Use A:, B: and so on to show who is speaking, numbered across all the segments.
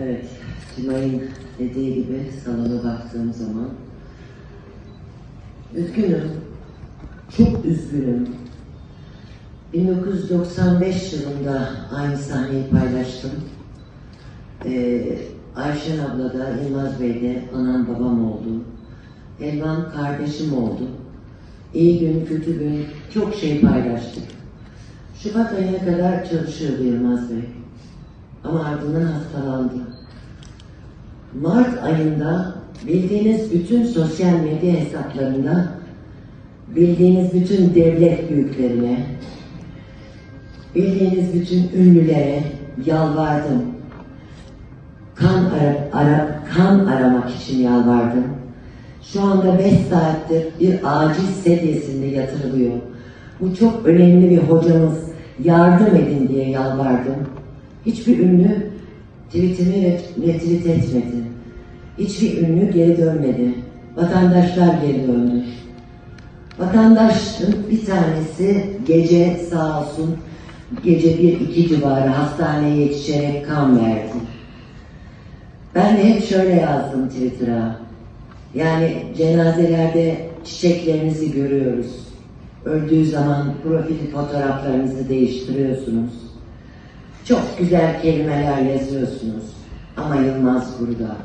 A: Evet, Simay'ın dediği gibi salona baktığım zaman üzgünüm, çok üzgünüm. 1995 yılında aynı sahneyi paylaştım. Ee, Ayşen abla da Yılmaz Bey de anam babam oldu. Elvan kardeşim oldu. İyi gün, kötü gün çok şey paylaştık. Şubat ayına kadar çalışıyordu Yılmaz Bey. Ama ardından hastalandı. Mart ayında bildiğiniz bütün sosyal medya hesaplarında bildiğiniz bütün devlet büyüklerine, bildiğiniz bütün ünlülere yalvardım. Kan ara, ara- kan aramak için yalvardım. Şu anda 5 saattir bir acil sedyesinde yatırılıyor. Bu çok önemli bir hocamız yardım edin diye yalvardım. Hiçbir ünlü tweetimi ret- retweet etmedi. Hiçbir ünlü geri dönmedi. Vatandaşlar geri döndü. Vatandaşın bir tanesi gece sağ olsun gece bir iki civarı hastaneye yetişerek kan verdi. Ben de hep şöyle yazdım Twitter'a. Yani cenazelerde çiçeklerinizi görüyoruz. Öldüğü zaman profil fotoğraflarınızı değiştiriyorsunuz. Çok güzel kelimeler yazıyorsunuz. Ama Yılmaz burada.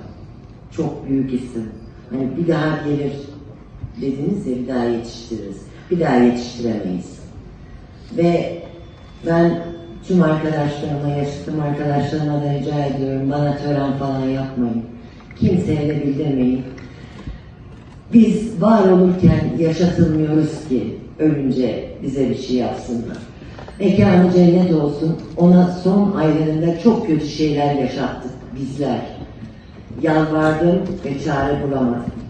A: Çok büyük isim. Hani bir daha gelir dediniz ya bir daha yetiştiririz. Bir daha yetiştiremeyiz. Ve ben tüm arkadaşlarıma, yaşıtım arkadaşlarıma da rica ediyorum. Bana tören falan yapmayın. Kimseye de bildirmeyin. Biz var olurken yaşatılmıyoruz ki ölünce bize bir şey yapsınlar. Mekanı cennet olsun. Ona son aylarında çok kötü şeyler yaşattık bizler. Yalvardım ve çare bulamadım.